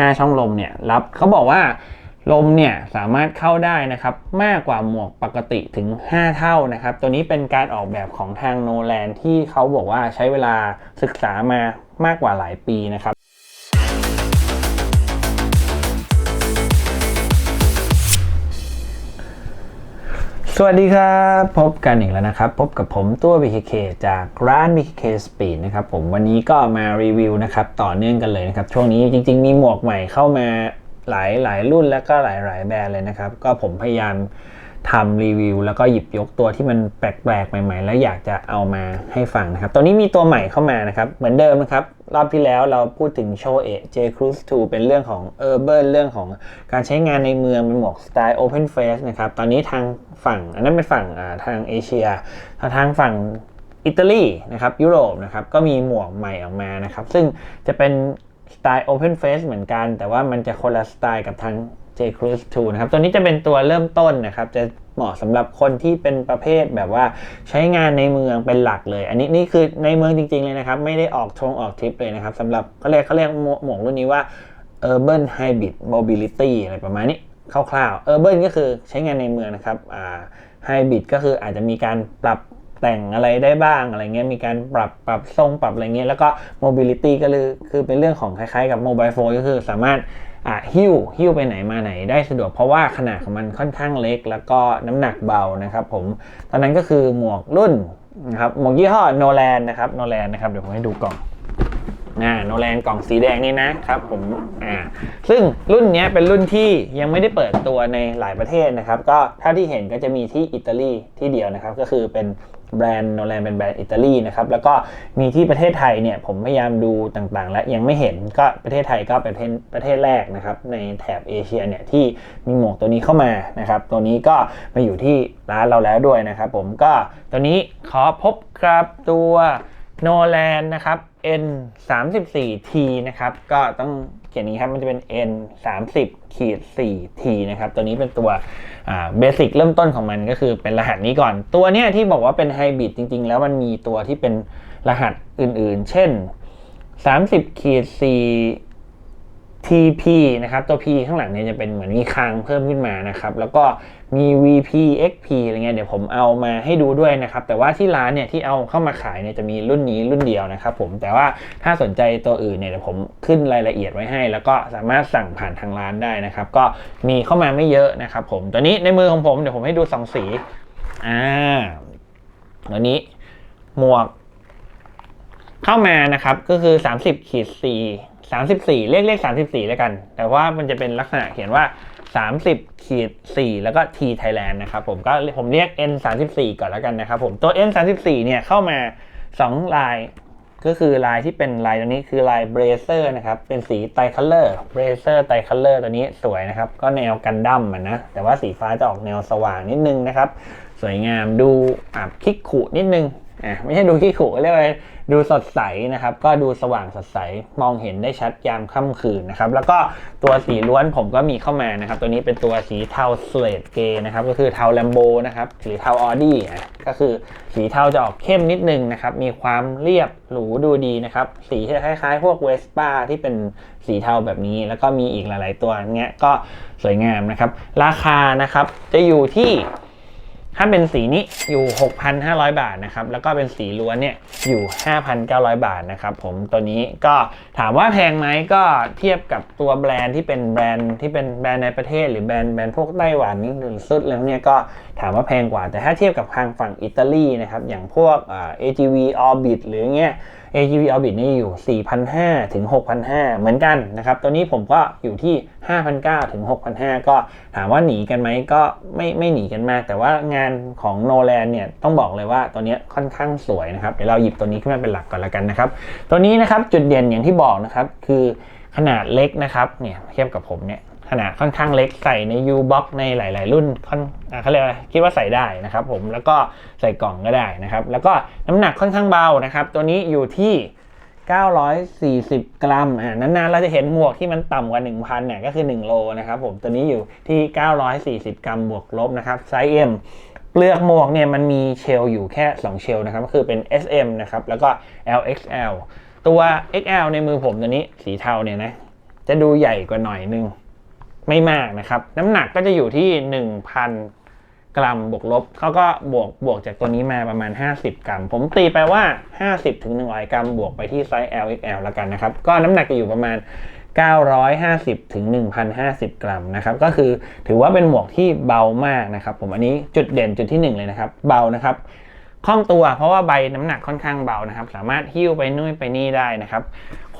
ห้าช่องลมเนี่ยรับเขาบอกว่าลมเนี่ยสามารถเข้าได้นะครับมากกว่าหมวกปกติถึง 5 เท่านะครับ ตัวนี้เป็นการออกแบบของทางโนแลนที่เขาบอกว่าใช้เวลาศึกษามามากกว่าหลายปีนะครับ สวัสดีครับ พบกันอีกแล้วนะครับ พบกับผมตัว BKK จากร้าน BKK Speed นะครับผมวันนี้ก็มารีวิวนะครับต่อเนื่องกันเลยนะครับ ช่วงนี้จริง ๆ มีหมวกใหม่เข้ามาหลายหลายรุ่นแล้วก็หลายหลายแบรนด์เลยนะครับ ก็ผมพยายาม ทำรีวิว แล้วก็หยิบยกตัวที่มันแปลกๆ ใหม่ ๆ แล้วอยากจะเอามาให้ฟังนะครับ ตัวนี้มีตัวใหม่เข้ามานะครับ เหมือนเดิมนะครับ รอบที่แล้วเราพูดถึงโชเอ J Cruise 2เป็นเรื่องของ Urban เรื่องของการใช้งานในเมืองเป็นหมวกสไตล์ Open Face นะครับ ตอนนี้ทางฝั่ง อันนั้นเป็นฝั่งทางเอเชียทางฝั่งอิตาลีนะครับยุโรปนะครับก็มีหมวกใหม่ออกมานะครับ ซึ่งจะเป็นสไตล์ Open Face เหมือนกัน แต่ว่ามันจะคนละสไตล์กับทาง J Cruise 2นะครับ ตัวนี้จะเป็นตัวเริ่มต้นนะครับ จะเหมาะสำหรับคนที่เป็นประเภทแบบว่าใช้งานในเมืองเป็นหลักเลย อันนี้นี่คือในเมืองจริง ๆ เลยนะครับ ไม่ได้ออกทงออกทริปเลยนะครับสำหรับเขาเรียกเขาเรียกหมวกรุ่นนี้ว่า Urban Hybrid Mobility อะไรประมาณนี้คร่าวๆ Urban ก็คือใช้งานในเมืองนะครับอ่า Hybrid ก็คืออาจจะมีการปรับแต่งอะไรได้บ้างอะไรเงี้ยมีการปรับปรับทรงปรับอะไรเงี้ยแล้วก็ mobility ก็คือคือเป็นเรื่องของคล้ายๆกับ mobile phone ก็คือสามารถ หิ้วหิ้วไปไหนมาไหนได้สะดวกเพราะว่าขนาดของมันค่อนข้างเล็ก แล้วก็น้ำหนักเบานะครับผมตอนนั้นก็คือหมวกรุ่นนะครับหมวกยี่ห้อโนแลนนะครับโนแลนนะครับเดี๋ยวผมให้ดูกล่องอ่าโนแลนกล่องสีแดงนี่นะครับผมอ่าซึ่งรุ่นนี้เป็นรุ่นที่ยังไม่ได้เปิดตัวในหลายประเทศนะครับ ก็เท่าที่เห็นก็จะมีที่อิตาลีที่เดียวนะครับ ก็คือเป็น แบรนด์โนแลนเป็นแบรนด์อิตาลีนะครับแล้วก็มีที่ประเทศไทยเนี่ยผมพยายามดูต่างๆ และยังไม่เห็นก็ประเทศไทยก็เป็นประเทศเทศแรกนะครับในแถบเอเชียเนี่ยที่มีหมวกตัวนี้เข้ามานะครับตัวนี้ก็มาอยู่ที่ร้านเราแล้วด้วยนะครับผมก็ตัวนี้ขอพบครับตัวโนแลนนะครับ N 3 4 T นะครับก็ต้อง เขียนนี้ครับมันจะเป็น N 3 0ขีด4 T นะครับ ตัวนี้เป็นตัวเบสิกเริ่มต้นของมันก็คือเป็นรหัสนี้ก่อน ตัวเนี้ยที่บอกว่าเป็นไฮบริดจริง ๆ แล้วมันมีตัวที่เป็นรหัสอื่นๆ เช่น 30ขีด4 TP นะครับตัว P ข้างหลังเนี่ยจะเป็นเหมือนมีคางเพิ่มขึ้นมานะครับแล้วก็มี VP XP อะไรเงี้ยเดี๋ยวผมเอามาให้ดูด้วยนะครับแต่ว่าที่ร้านเนี่ยที่เอาเข้ามาขายเนี่ยจะมีรุ่นนี้รุ่นเดียวนะครับผมแต่ว่าถ้าสนใจตัวอื่นเนี่ยเดี๋ยวผมขึ้นรายละเอียดไว้ให้ แล้วก็สามารถสั่งผ่านทางร้านได้นะครับก็มีเข้ามาไม่เยอะนะครับผมตัวนี้ในมือของผมเดี๋ยวผมให้ดูสองสีอ่าตัวนี้หมวก เข้ามานะครับก็คือ 30ขีด4 34เรียกเลข 34 แล้วกัน แต่ว่ามันจะเป็นลักษณะเขียนว่า 30ขีด4แล้วก็ T Thailand นะครับผมก็ผมเรียก N 34ก่อนแล้วกันนะครับผมตัว N 34เนี่ยเข้ามา 2 ลาย ก็คือลายที่เป็นลายตัวนี้คือลายเบรเซอร์นะครับ เป็นสีไตคัลเลอร์เบรเซอร์ไตคัลเลอร์ตัวนี้สวยนะครับ ก็แนวกันดั้มนะ แต่ว่าสีฟ้าจะออกแนวสว่างนิดนึงนะครับ สวยงามดูอะคิกขุนิดนึงอะไม่ใช่ดูขี้ขู่เรียกว่า ดูสดใสนะครับ ก็ดูสว่างสดใสมองเห็นได้ชัดยามค่ำคืนนะครับ แล้วก็ตัวสีล้วนผมก็มีเข้ามานะครับ ตัวนี้เป็นตัวสีเทาสเลดเกย์นะครับ ก็คือเทาแลมโบนะครับสีเทาออดี้ก็คือสีเทาจะออกเข้มนิดนึงนะครับ มีความเรียบหรูดูดีนะครับ สีคล้ายๆ พวกเวสป้าที่เป็นสีเทาแบบนี้ แล้วก็มีอีกหลาย ๆ ตัวเงี้ยก็สวยงามนะครับ ราคานะครับจะอยู่ที่ ถ้าเป็นสีนี้อยู่ 6,500 บาทนะครับ แล้วก็เป็นสีล้วนเนี่ยอยู่ 5,900 บาทนะครับผมตัวนี้ก็ถามว่าแพงไหมก็เทียบกับตัวแบรนด์ที่เป็นแบรนด์ที่เป็นแบรนด์ในประเทศ หรือแบรนด์แบรนด์พวกไต้หวันหรือสุดแล้วเนี่ยก็ถามว่าแพงกว่าแต่ถ้าเทียบกับทางฝั่งอิตาลีนะครับอย่างพวกอ่า AGV Orbit หรือเงี้ย AGV Orbit นี่อยู่ 4,500 ถึง 6,500 เหมือนกันนะครับ ตัวนี้ผมก็อยู่ที่ 5,900 ถึง 6,500 ก็ถามว่าหนีกันไหมก็ไม่ไม่หนีกันมาก แต่ว่างานของโนแลนเนี่ยต้องบอกเลยว่าตัวนี้ค่อนข้างสวยนะครับ เดี๋ยวเราหยิบตัวนี้ขึ้นมาเป็นหลักก่อนละกันนะครับ ตัวนี้นะครับจุดเด่นอย่างที่บอกนะครับคือขนาดเล็กนะครับเนี่ยเทียบกับผมเนี่ย ขนาดค่อนข้างเล็กใส่ใน U-Box ในหลาย ๆ รุ่นค่อนเขาเรียกว่าคิดว่าใส่ได้นะครับผมแล้วก็ใส่กล่องก็ได้นะครับ แล้วก็น้ำหนักค่อนข้างเบานะครับ ตัวนี้อยู่ที่ 940 กรัมอ่านานๆเราจะเห็นหมวกที่มันต่ำกว่า 1,000เนี่ยก็คือ 1 โลนะครับผมตัวนี้อยู่ที่ 940 กรัมบวกลบนะครับไซส์ M เปลือกหมวกเนี่ยมันมีเชลอยู่แค่ 2 เชลนะครับก็คือเป็น SM นะครับแล้วก็ LXL ตัว XL ในมือผมตัวนี้สีเทาเนี่ยนะจะดูใหญ่กว่าหน่อยนึง ไม่มากนะครับ น้ำหนักก็จะอยู่ที่ 1,000 กรัมบวกลบเขาก็บวกบวกจากตัวนี้มาประมาณ 50 กรัม ผมตีไปว่า 50ถึง100 กรัม บวกไปที่ไซส์ LXL แล้วกันนะครับ ก็น้ำหนักจะอยู่ประมาณ 950ถึง1,050 กรัมนะครับ ก็คือถือว่าเป็นหมวกที่เบามากนะครับ ผมอันนี้จุดเด่นจุดที่หนึ่งเลยนะครับ เบานะครับคล่องตัวเพราะว่าใบน้ำหนักค่อนข้างเบานะครับ สามารถหิ้วไปนู่นไปนี่ได้นะครับ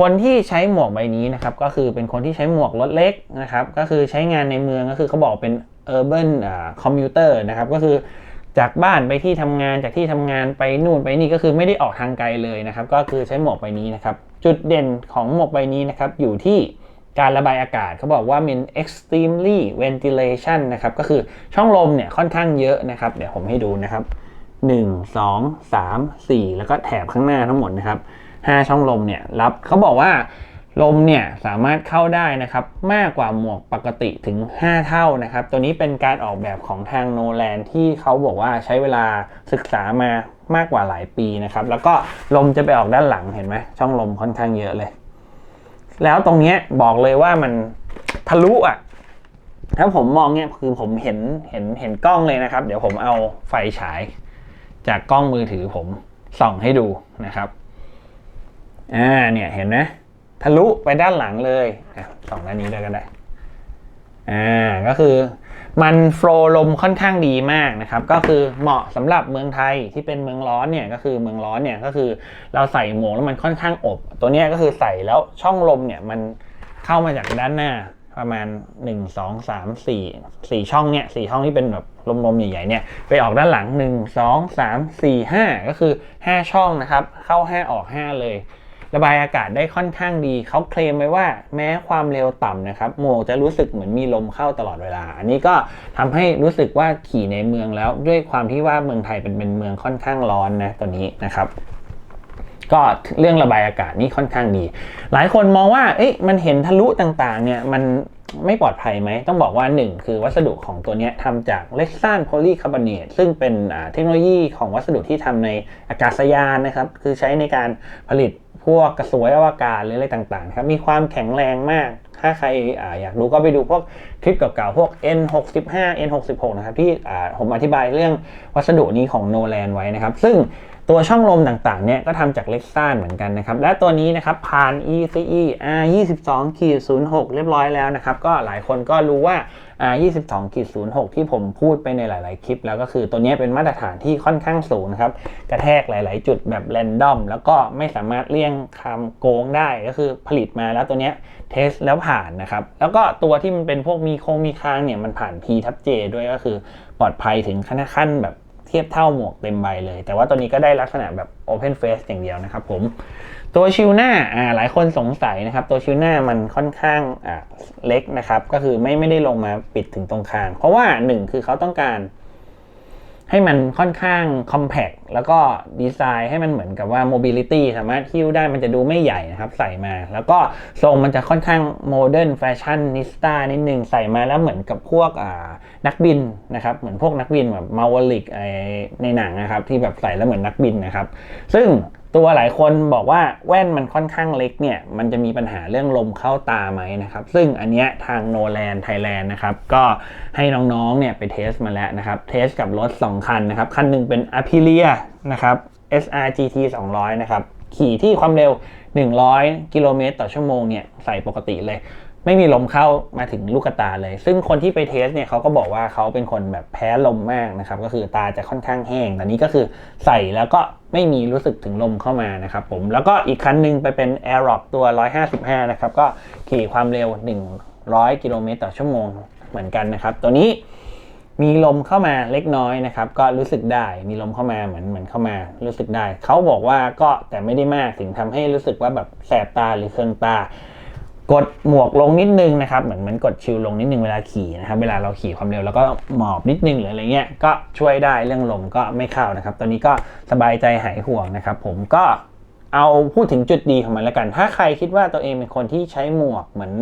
คนที่ใช้หมวกใบนี้นะครับก็คือเป็นคนที่ใช้หมวกรถเล็กนะครับก็คือใช้งานในเมืองก็คือเขาบอกเป็น urban อ่า commuter นะครับก็คือจากบ้านไปที่ทำงานจากที่ทำงานไปนู่นไปนี่ก็คือไม่ได้ออกทางไกลเลยนะครับ ก็คือใช้หมวกใบนี้นะครับ จุดเด่นของหมวกใบนี้นะครับอยู่ที่การระบายอากาศเขาบอกว่าเป็น extremely ventilation นะครับก็คือช่องลมเนี่ยค่อนข้างเยอะนะครับ เดี๋ยวผมให้ดูนะครับ 1 2 3 4 แล้วก็แถบข้างหน้าทั้งหมดนะครับ 5 ช่องลมเนี่ยรับเขาบอกว่าลมเนี่ยสามารถเข้าได้นะครับมากกว่าหมวกปกติถึง 5 เท่านะครับ ตัวนี้เป็นการออกแบบของทางโนแลนที่เขาบอกว่าใช้เวลาศึกษามามากกว่าหลายปีนะครับ แล้วก็ลมจะไปออกด้านหลังเห็นไหมช่องลมค่อนข้างเยอะเลย แล้วตรงนี้บอกเลยว่ามันทะลุอะถ้าผมมองเนี่ยคือผมเห็นเห็นเห็นกล้องเลยนะครับ เดี๋ยวผมเอาไฟฉาย จากกล้องมือถือผมส่องให้ดูนะครับ อ่าเนี่ยเห็นไหมทะลุไปด้านหลังเลยอสองด้านนี้ด้วยก็ได้อ่าก็คือมันโฟล์ลมค่อนข้างดีมากนะครับ ก็คือเหมาะสำหรับเมืองไทยที่เป็นเมืองร้อนเนี่ยก็คือเมืองร้อนเนี่ยก็คือเราใส่หมวกแล้วมันค่อนข้างอบ ตัวเนี้ยก็คือใส่แล้วช่องลมเนี่ยมันเข้ามาจากด้านหน้าประมาณ 1 2 3 4 4ช่องเนี่ยสี่ช่องที่เป็นแบบลมๆใหญ่ๆเนี่ยไปออกด้านหลัง 1 2 3 4 5 ก็คือ 5 ช่องนะครับ เข้า 5 ออก 5 เลย ระบายอากาศได้ค่อนข้างดี เขาเคลมไว้ว่าแม้ความเร็วต่ำนะครับหมวกจะรู้สึกเหมือนมีลมเข้าตลอดเวลา อันนี้ก็ทำให้รู้สึกว่าขี่ในเมืองแล้ว ด้วยความที่ว่าเมืองไทยเป็นเป็นเมืองค่อนข้างร้อนนะตัวนี้นะครับ ก็เรื่องระบายอากาศนี่ค่อนข้างดี หลายคนมองว่าเอ๊ะมันเห็นทะลุต่างๆเนี่ยมันไม่ปลอดภัยไหม ต้องบอกว่า 1 คือวัสดุของตัวนี้ทำจากเลกซานโพลีคาร์บอเนตซึ่งเป็นเทคโนโลยีของวัสดุที่ทำในอากาศยานนะครับ คือใช้ในการผลิตพวกกระสวยอวกาศหรืออะไรต่างๆครับมีความแข็งแรงมาก ถ้าใครออยากดูก็ไปดูพวก คลิปเก่าๆ พวก N65 N66 นะครับที่ผมอธิบายเรื่องวัสดุนี้ของโนแลนไว้นะครับ ซึ่งตัวช่องลมต่างๆ เนี่ยก็ทำจากเล็กซ่านเหมือนกันนะครับ และตัวนี้นะครับผ่าน ECE R22 06 เรียบร้อยแล้วนะครับ ก็หลายคนก็รู้ว่า R22 06 ที่ผมพูดไปในหลาย ๆ คลิป แล้วก็คือตัวนี้เป็นมาตรฐานที่ค่อนข้างสูงนะครับ กระแทกหลาย ๆ จุดแบบแรนดอม แล้วก็ไม่สามารถเลี่ยงคำโกงได้ก็คือผลิตมาแล้วตัวนี้เทสแล้วผ่านนะครับ แล้วก็ตัวที่มันเป็นพวกมีีโครงมีคางเนี่ยมันผ่าน P ทับ J ด้วยก็คือปลอดภัยถึงขั้นขั้นแบบเทียบเท่าหมวกเต็มใบเลย แต่ว่าตัวนี้ก็ได้ลักษณะแบบ Open Face อย่างเดียวนะครับผมตัวชิวหน้าอ่าหลายคนสงสัยนะครับ ตัวชิวหน้ามันค่อนข้างอ่าเล็กนะครับ ก็คือไม่ไม่ได้ลงมาปิดถึงตรงคาง เพราะว่าหนึ่งคือเขาต้องการ ให้มันค่อนข้าง compact แล้วก็ดีไซน์ให้มันเหมือนกับว่า mobility สามารถคิ้วได้มันจะดูไม่ใหญ่นะครับใส่มา แล้วก็ทรงมันจะค่อนข้าง modern fashion nista นิดนึงใส่มาแล้วเหมือนกับพวกนักบินนะครับเหมือนพวกนักบินแบบมาวลิกในหนังนะครับที่แบบใส่แล้วเหมือนนักบินนะครับ ซึ่ง ตัวหลายคนบอกว่าแว่นมันค่อนข้างเล็กเนี่ยมันจะมีปัญหาเรื่องลมเข้าตาไหมนะครับ ซึ่งอันเนี้ยทางโนแลนไทยแลนด์นะครับ ก็ให้น้องๆเนี่ยไปเทสมาแล้วนะครับ เทสกับรถ 2 คันนะครับ คันหนึ่งเป็น Aprilia นะครับ SRGT 200 นะครับ ขี่ที่ความเร็ว 100 กิโลเมตรต่อชั่วโมงเนี่ยใส่ปกติเลย ไม่มีลมเข้ามาถึงลูกตาเลย ซึ่งคนที่ไปเทสเนี่ยเขาก็บอกว่าเขาเป็นคนแบบแพ้ลมมากนะครับ ก็คือตาจะค่อนข้างแห้งแต่นี้ก็คือใส่แล้วก็ไม่มีรู้สึกถึงลมเข้ามานะครับผม แล้วก็อีกคันหนึงไปเป็น a i r o c ตัว 155 นะครับ ก็ขี่ความเร็ว 100 กิโลเมตรต่อชั่วโมงเหมือนกันนะครับ ตัวนี้มีลมเข้ามาเล็กน้อยนะครับ ก็รู้สึกได้มีลมเข้ามาเหมือนเหมือนเข้ามา รู้สึกได้ เขาบอกว่าก็แต่ไม่ได้มากถึงทำให้รู้สึกว่าแบบแสบตาหรือเคืองตา กดหมวกลงนิดนึงนะครับเหมือนเหมือนกดชิลลงนิดนึงเวลาขี่นะครับเวลาเราขี่ความเร็วแล้วก็หมอบนิดนึงหรืออะไรเงี้ยก็ช่วยได้เรื่องลมก็ไม่เข้านะครับตอนนี้ก็สบายใจหายห่วงนะครับ ผมก็เอาพูดถึงจุดดีของมันแล้วกัน ถ้าใครคิดว่าตัวเองเป็นคนที่ใช้หมวกเหมือน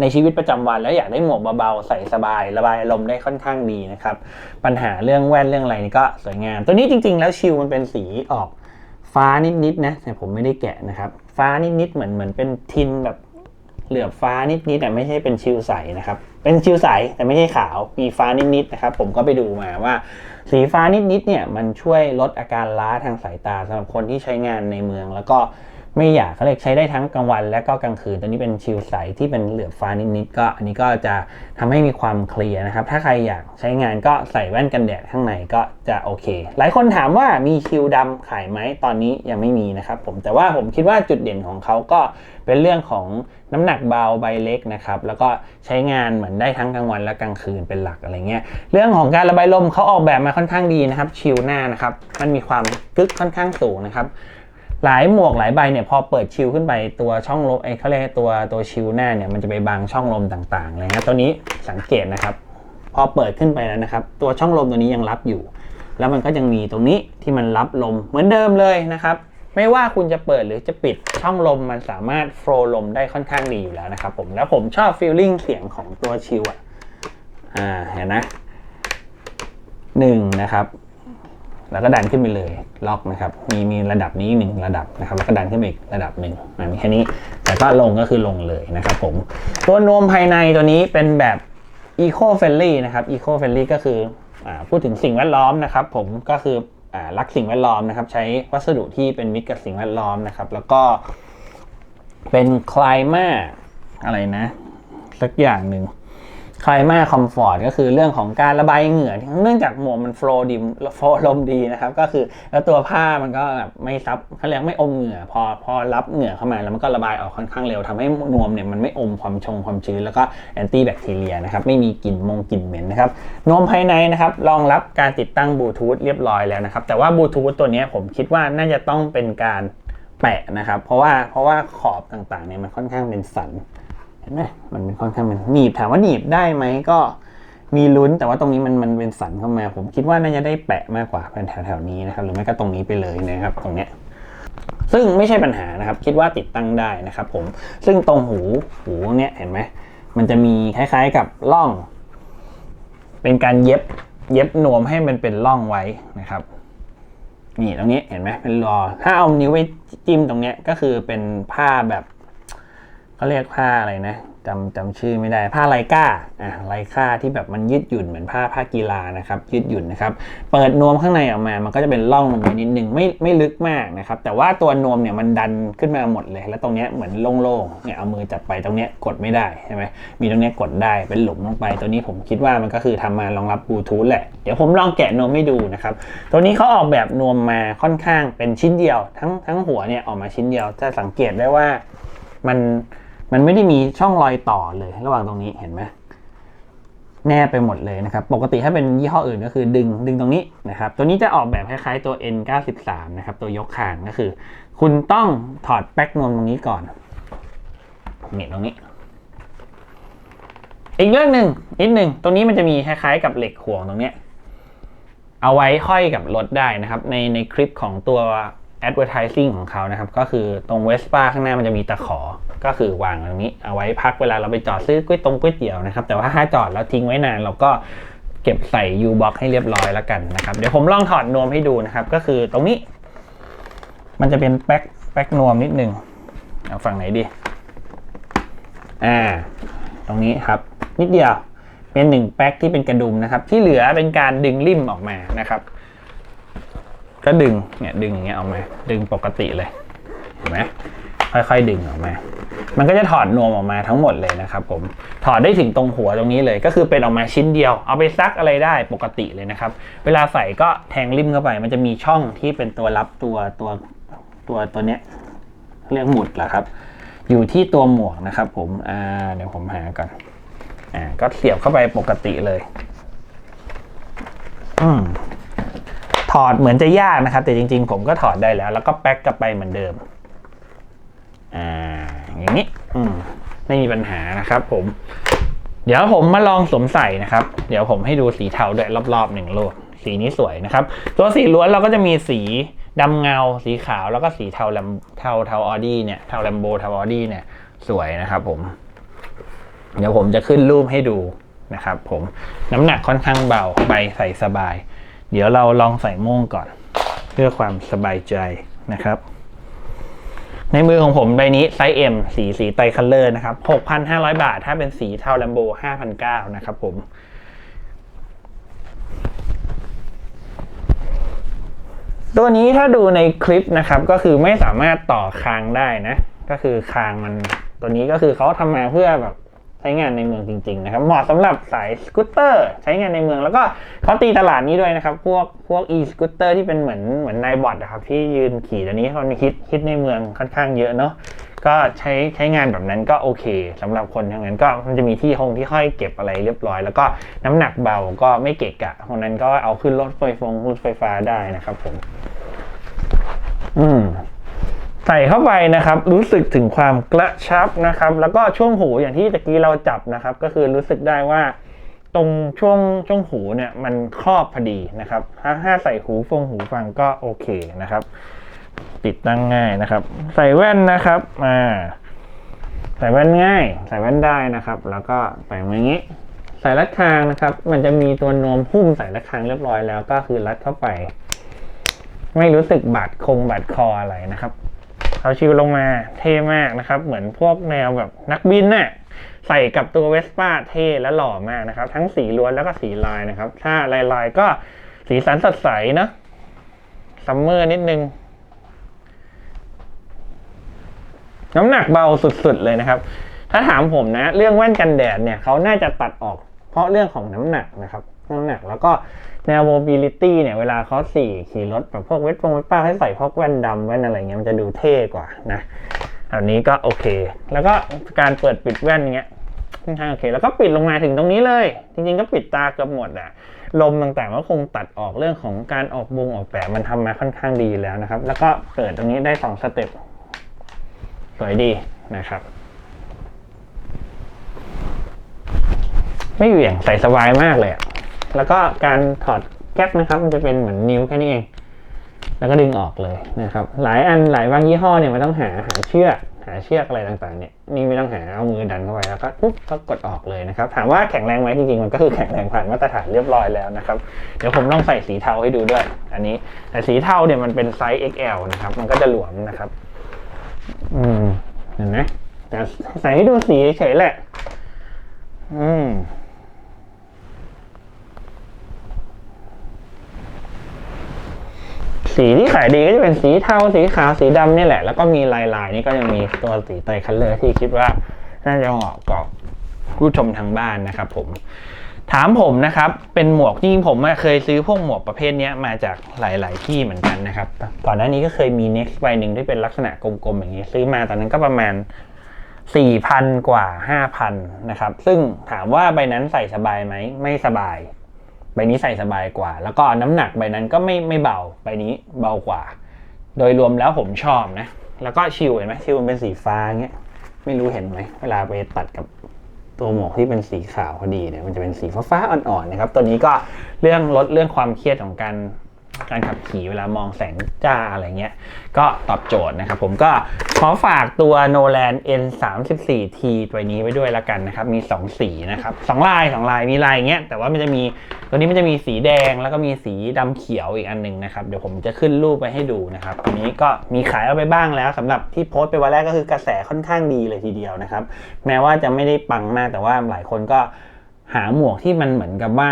ในชีวิตประจำวันแล้วอยากได้หมวกเบาๆใส่สบาย ระบายอารมณ์ได้ค่อนข้างดีนะครับ ปัญหาเรื่องแว่นเรื่องอะไรนี่ก็สวยงาม ตัวนี้จริง ๆ แล้วชิลมันเป็นสีออกฟ้านิดๆนะแต่ผมไม่ได้แกะนะครับ ฟ้านิดๆเหมือนเหมือนเป็นทินแบบ เหลือบฟ้านิดๆแต่ไม่ใช่เป็นชิวใสนะครับ เป็นชิวใสแต่ไม่ใช่ขาว มีฟ้านิดๆนะครับ ผมก็ไปดูมาว่า สีฟ้านิดๆเนี่ยมันช่วยลดอาการล้าทางสายตาสำหรับคนที่ใช้งานในเมือง แล้วก็ ไม่อยากเขาเรียกใช้ได้ทั้งกลางวัน และก็กลางคืน ตัวนี้เป็นชิลใสที่เป็นเหลือบฟ้านิดๆก็ อันนี้ก็จะทำให้มีความเคลียร์นะครับ ถ้าใครอยากใช้งานก็ใส่แว่นกันแดดข้างในก็จะโอเค หลายคนถามว่ามีชิลดำขายไหมตอนนี้ยังไม่มีนะครับผมแต่ว่าผมคิดว่าจุดเด่นของเขาก็เป็นเรื่องของน้ำหนักเบาใบเล็กนะครับแล้วก็ใช้งานเหมือนได้ทั้งกลางวันและกลางคืนเป็นหลักอะไรเงี้ยเรื่องของการระบายลมเขาออกแบบมาค่อนข้างดีนะครับชิลหน้านะครับมันมีความกึกค่อนข้างสูงนะครับ หลายหมวกหลายใบเนี่ยพอเปิดชิลขึ้นไปตัวช่องลมไอ้เขาเรียกตัวตัวชิลหน้าเนี่ยมันจะไปบังช่องลมต่างๆอะไรเงี้ยตัวนี้สังเกตนะครับ พอเปิดขึ้นไปแล้วนะครับ ตัวช่องลมตัวนี้ยังรับอยู่ แล้วมันก็ยังมีตรงนี้ที่มันรับลมเหมือนเดิมเลยนะครับ ไม่ว่าคุณจะเปิดหรือจะปิดช่องลมมันสามารถโฟล์ลมได้ค่อนข้างดีอยู่แล้วนะครับผมแล้วผมชอบฟีลลิ่งเสียงของตัวชิลอะอ่าเห็นนะหนึ่งนะครับ แล้วก็ดันขึ้นไปเลยล็อกนะครับ มีมีระดับนี้หนึ่งระดับนะครับ แล้วก็ดันขึ้นไปอีกระดับหนึ่งมีแค่นี้ แต่ก็ลงก็คือลงเลยนะครับผม ตัวนวมภายในตัวนี้เป็นแบบ Eco Friendly นะครับ Eco Friendly ก็คืออพูดถึงสิ่งแวดล้อมนะครับ ผมก็คืออรักสิ่งแวดล้อมนะครับ ใช้วัสดุที่เป็นมิตรกับสิ่งแวดล้อมนะครับ แล้วก็เป็นคลายมาอะไรนะ สักอย่างหนึ่ง คลายมาคอมฟอร์ตก็คือเรื่องของการระบายเหงื่อ เนื่องจากหมวกมันโฟลดิมโฟลลมดีนะครับ ก็คือแล้วตัวผ้ามันก็แบบไม่ซับเขาเรียกไม่อมเหงื่อ พอพอรับเหงื่อเข้ามาแล้วมันก็ระบายออกค่อนข้างเร็วทำให้นวมเนี่ยมันไม่อมความชงความชื้น แล้วก็แอนตี้แบคทีเรียนะครับ ไม่มีกลิ่นมงกลิ่นเหม็นนะครับนวมภายในนะครับรองรับการติดตั้งบลูทูธเรียบร้อยแล้วนะครับแต่ว่าบลูทูธตัวนี้ผมคิดว่าน่าจะต้องเป็นการแปะนะครับ เพราะว่าเพราะว่าขอบต่างๆเนี่ยมันค่อนข้างเป็นสันเห็นไหมมันค่อนข้างเป็นหนีบถามว่าหนีบได้ไหมก็มีลุ้นแต่ว่าตรงนี้มันมันเป็นสันเข้ามา ผมคิดว่าน่าจะได้แปะมากกว่าเป็นแถวๆนี้นะครับ หรือไม่ก็ตรงนี้ไปเลยนะครับ ตรงเนี้ยซึ่งไม่ใช่ปัญหานะครับ คิดว่าติดตั้งได้นะครับ ผมซึ่งตรงหูหูเนี่ยเห็นไหมมันจะมีคล้ายๆกับร่อง เป็นการเย็บเย็บนวมให้มันเป็นร่องไว้นะครับนี่ตรงนี้เห็นไหมเป็นรอ ถ้าเอานิ้วไปจิ้มตรงเนี้ยก็คือเป็นผ้าแบบ เขาเรียกผ้าอะไรนะจำจำชื่อไม่ได้ผ้าไลก้าอะไลก้าที่แบบมันยืดหยุ่นเหมือนผ้าผ้ากีฬานะครับยืดหยุ่นนะครับเปิดนวมข้างในออกมา มันก็จะเป็นร่องลงไปนิดนึงไม่ไม่ลึกมากนะครับแต่ว่าตัวนวมเนี่ยมันดันขึ้นมาหมดเลย แล้วตรงเนี้ยเหมือนโล่งๆเนี่ยเอามือจับไปตรงเนี้ยกดไม่ได้ใช่ไหมมีตรงเนี้ยกดได้เป็นหลุมลงไป ตัวนี้ผมคิดว่ามันก็คือทำมารองรับบลูทูธแหละเดี๋ยวผมลองแกะนวมให้ดูนะครับตัวนี้เขาออกแบบนวมมาค่อนข้างเป็นชิ้นเดียว ทั้งทั้งหัวเนี่ยออกมาชิ้นเดียวจะสังเกตได้ว่ามัน มันไม่ได้มีช่องรอยต่อเลยระหว่างตรงนี้เห็นไหมแนบไปหมดเลยนะครับ ปกติถ้าเป็นยี่ห้ออื่นก็คือดึงดึงตรงนี้นะครับ ตัวนี้จะออกแบบคล้ายๆตัว N93 นะครับ ตัวยกคางก็คือ คุณต้องถอดแป๊กนวมตรงนี้ก่อนเนี่ตรงนี้ อีกเรื่องหนึ่งนิดหนึ่งตรงนี้มันจะมีคล้ายๆกับเหล็กห่วงตรงเนี้ยเอาไว้ห้อยกับรถได้นะครับ ในในคลิปของตัว advertising ของเขานะครับ ก็คือตรง Vespa ข้างหน้ามันจะมีตะขอ ก็คือวางตรงนี้เอาไว้พักเวลาเราไปจอดซื้อก๋วยตงก๋วยเตี๋ยวนะครับแต่ว่าถ้าจอดแล้วทิ้งไว้นานเราก็เก็บใส่ U box ให้เรียบร้อยแล้วกันนะครับเดี๋ยวผมลองถอดนวมให้ดูนะครับ ก็คือตรงนี้ มันจะเป็นแป๊กแป๊กนวมนิดหนึ่งเอาฝั่งไหนดีอ่า ตรงนี้ครับนิดเดียวเป็นหนึ่งแป๊กที่เป็นกระดุมนะครับ ที่เหลือเป็นการดึงริมออกมานะครับ ก็ดึงเนี่ยดึงอย่างเงี้ยออกมา ดึงปกติเลย เห็นไหมค่อยๆดึงออกมา มันก็จะถอดนวมออกมาทั้งหมดเลยนะครับผม ถอดได้ถึงตรงหัวตรงนี้เลย ก็คือเป็นออกมาชิ้นเดียว เอาไปซักอะไรได้ปกติเลยนะครับ เวลาใส่ก็แทงริมเข้าไป มันจะมีช่องที่เป็นตัวรับตัวตัวตัวตัวเนี้ยเรียกหมุดเหรอครับ อยู่ที่ตัวหมวกนะครับ ผม อ่า เดี๋ยวผมหาก่อน อ่า ก็เสียบเข้าไปปกติเลย อืมถอดเหมือนจะยากนะครับ แต่จริง ๆ ผมก็ถอดได้แล้ว แล้วก็แป๊กกลับไปเหมือนเดิม อ่าอย่างนี้อืมไม่มีปัญหานะครับ ผม เดี๋ยวผมมาลองสวมใส่นะครับ เดี๋ยวผมให้ดูสีเทาด้วยรอบๆหนึ่งโลกสีนี้สวยนะครับ ตัวสีล้วนเราก็จะมีสีดำเงา สีขาวแล้วก็สีเทาแลมเทาเทาออดี้เนี่ยเทาแลมโบเทาออดี้เนี่ย สวยนะครับ ผม เดี๋ยวผมจะขึ้นรูปให้ดูนะครับ ผมน้ำหนักค่อนข้างเบาใบใส่สบาย เดี๋ยวเราลองใส่โม่งก่อน เพื่อความสบายใจนะครับ ในมือของผมใบนี้ไซส์ M สีสีไตคัลเลอร์นะครับ 6,500 บาท ถ้าเป็นสีเทาแลมโบ5,900 นะครับผม ตัวนี้ถ้าดูในคลิปนะครับ ก็คือไม่สามารถต่อคางได้นะ ก็คือคางมันตัวนี้ก็คือเขาทำมาเพื่อแบบ ใช้งานในเมืองจริง ๆ นะครับ เหมาะสำหรับสายสกูตเตอร์ ใช้งานในเมืองแล้วก็เขาตีตลาดนี้ด้วยนะครับ พวกพวก e สกูตเตอร์ที่เป็นเหมือนเหมือนนายบอทนะครับ ที่ยืนขี่ตัวนี้เขาคิดคิดในเมืองค่อนข้างเยอะเนาะก็ใช้ใช้งานแบบนั้นก็โอเคสำหรับคนทั้งนั้นก็มันจะมีที่ห้องที่ห้อยเก็บอะไรเรียบร้อย แล้วก็น้ำหนักเบาก็ไม่เกะกะเพราะนั้นก็เอาขึ้นรถไฟฟงรถไฟฟ้าได้นะครับผม อืม ใส่เข้าไปนะครับรู้สึกถึงความกระชับนะครับ แล้วก็ช่วงหูอย่างที่ตะกี้เราจับนะครับ ก็คือรู้สึกได้ว่าตรงช่วงช่วงหูเนี่ยมันครอบพอดีนะครับ ถ้าถ้าใส่หูฟงหูฟังก็โอเคนะครับ ติดตั้งง่ายนะครับ ใส่แว่นนะครับมาใส่แว่นง่าย ใส่แว่นได้นะครับ แล้วก็ใส่มาอย่างนี้ใส่รัดคางนะครับ มันจะมีตัวนมหุ้มใส่รัดคางเรียบร้อยแล้วก็คือรัดเข้าไป ไม่รู้สึกบาดคงบาดคออะไรนะครับ เอาชิวลงมาเท่มากนะครับ เหมือนพวกแนวแบบนักบินน่ะใส่กับตัวเวสป้าเท่และหล่อมากนะครับ ทั้งสีล้วนแล้วก็สีลายนะครับ ถ้าลายลายก็สีสันสดใสเนะซัมเมอร์นิดนึง น้ำหนักเบาสุดๆเลยนะครับ ถ้าถามผมนะ เรื่องแว่นกันแดดเนี่ยเขาน่าจะตัดออกเพราะเรื่องของน้ำหนักนะครับ น้ำหนัก แล้วก็แนว mobility เนี่ยเวลาเขาสี่ขี่รถแบบพวกเวทปงเวทป้าให้ใส่พวกแว่นดำแว่นอะไรเงี้ยมันจะดูเท่กว่านะอันนี้ก็โอเค แล้วก็การเปิดปิดแว่นเงี้ยค่อนข้างโอเค แล้วก็ปิดลงมาถึงตรงนี้เลย จริงๆก็ปิดตาเกือบหมดอะลมต่างๆก็คงตัดออกเรื่องของการออกบุงออกแบบมันทำมาค่อนข้างดีแล้วนะครับ แล้วก็เปิดตรงนี้ได้สองสเต็ปสวยดีนะครับ ไม่เหวี่ยงใส่สบายมากเลยอะ แล้วก็การถอดแก๊ปนะครับมันจะเป็นเหมือนนิ้วแค่นี้เอง แล้วก็ดึงออกเลยนะครับ หลายอันหลายบางยี่ห้อเนี่ยมันต้องหาหาเชือกหาเชือกอะไรต่างๆเนี่ยนี่ไม่ต้องหาเอามือดันเข้าไปแล้วก็ปุ๊บก็กดออกเลยนะครับ ถามว่าแข็งแรงไหมจริงๆมันก็คือแข็งแรงผ่านมาตรฐานเรียบร้อยแล้วนะครับ เดี๋ยวผมลองใส่สีเทาให้ดูด้วย อันนี้แต่สีเทาเนี่ยมันเป็นไซส์ XL นะครับ มันก็จะหลวมนะครับ อืมเห็นไหมแต่ใส่ให้ดูสีเฉยแหละ อืม สีที่ขายดีก็จะเป็นสีเทาสีขาวสีดำนี่แหละ แล้วก็มีลายลายๆนี่ก็ยังมีตัวสีไตรคัลเลอร์ที่คิดว่าน่าจะเหมาะกับผู้ชมทางบ้านนะครับผมถามผมนะครับ เป็นหมวกจริงผมเคยซื้อพวกหมวกประเภทนี้มาจากหลาย ๆ ที่เหมือนกันนะครับ ก่อนหน้านี้ก็เคยมี next ใบหนึ่งที่เป็นลักษณะกลม ๆ อย่างนี้ ซื้อมาตอนนั้นก็ประมาณ 4,000 กว่า 5,000 นะครับ ซึ่งถามว่าใบนั้นใส่สบายไหม ไม่สบาย ใบนี้ใส่สบายกว่า แล้วก็น้ำหนักใบนั้นก็ไม่ไม่เบาใบนี้เบากว่า โดยรวมแล้วผมชอบนะ แล้วก็ชิวเห็นไหมชิวมันเป็นสีฟ้าเงี้ยไม่รู้เห็นไหมเวลาไปตัดกับตัวหมวกที่เป็นสีขาวพอดีเนี่ยมันจะเป็นสีฟ้าๆอ่อนๆนะครับ ตัวนี้ก็เรื่องลดเรื่องความเครียดของการ การขับขี่เวลามองแสงจ้าอะไรเงี้ย ก็ตอบโจทย์นะครับผมก็ขอฝากตัว Nolan N 3 4 T ตัวนี้ไว้ด้วยละกันนะครับ มี 2 สีนะครับสองลายสองลายมีลายอย่างเงี้ยแต่ว่ามันจะมีตัวนี้มันจะมีสีแดงแล้วก็มีสีดำเขียวอีกอันหนึ่งนะครับ เดี๋ยวผมจะขึ้นรูปไปให้ดูนะครับตัวนี้ก็มีขายเอาไปบ้างแล้วสำหรับที่โพสต์ไปวันแรกก็คือกระแสค่อนข้างดีเลยทีเดียวนะครับ แม้ว่าจะไม่ได้ปังมากแต่ว่าหลายคนก็หาหมวกที่มันเหมือนกับว่า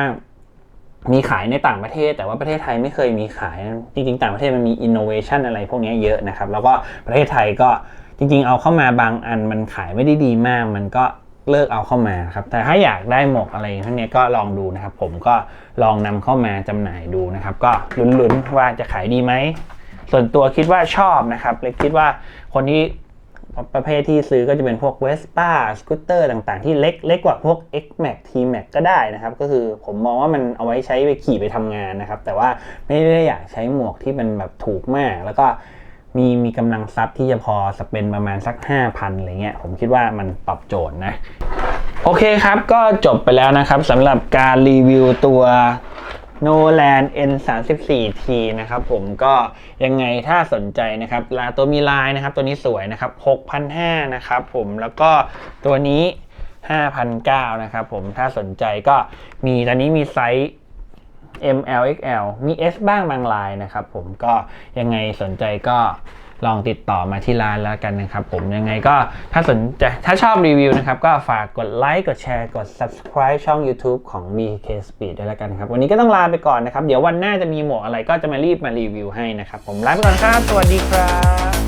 มีขายในต่างประเทศ แต่ว่าประเทศไทยไม่เคยมีขาย จริงๆ ต่างประเทศมันมีอินโนเวชันอะไรพวกนี้เยอะนะครับ แล้วก็ประเทศไทยก็จริง ๆ เอาเข้ามาบางอันมันขายไม่ได้ดีมาก มันก็เลิกเอาเข้ามาครับ แต่ถ้าอยากได้หมวกอะไรพวกนี้ก็ลองดูนะครับ ผมก็ลองนำเข้ามาจำหน่ายดูนะครับ ก็ลุ้นๆว่าจะขายดีไหม ส่วนตัวคิดว่าชอบนะครับเลยคิดว่าคนที่ ประเภทที่ซื้อก็จะเป็นพวก Vespa สกูตเตอร์ต่างๆ ที่เล็กเล็กกว่าพวก X Max T Max ก็ได้นะครับ ก็คือผมมองว่ามันเอาไว้ใช้ไปขี่ไปทำงานนะครับ แต่ว่าไม่ได้อยากใช้หมวกที่มันแบบถูกมาก แล้วก็มีมีกำลังทรัพย์ที่จะพอสเปนประมาณสัก 5,000อะไรเงี้ยผมคิดว่ามันตอบโจทย์นะ โอเคครับก็จบไปแล้วนะครับสำหรับการรีวิวตัว Nolan N 3 4 T นะครับผมก็ยังไงถ้าสนใจนะครับลาตัวมีลายนะครับ ตัวนี้สวยนะครับ6,500นะครับผมแล้วก็ตัวนี้ 5,900นะครับผมถ้าสนใจก็มีตอนนี้มีไซส์ ML XL มี S บ้างบางลายนะครับผมก็ยังไงสนใจก็ ลองติดต่อมาที่ร้านแล้วกันนะครับผมยังไงก็ถ้าสนใจถ้าชอบรีวิวนะครับก็ฝากกดไลค์กดแชร์กด subscribe ช่อง YouTube ของ BK Speed ด้วยแล้วกันครับ วันนี้ก็ต้องลาไปก่อนนะครับ เดี๋ยววันหน้าจะมีหมวกอะไรก็จะมารีบมารีวิวให้นะครับผมลาไปก่อนครับ สวัสดีครับ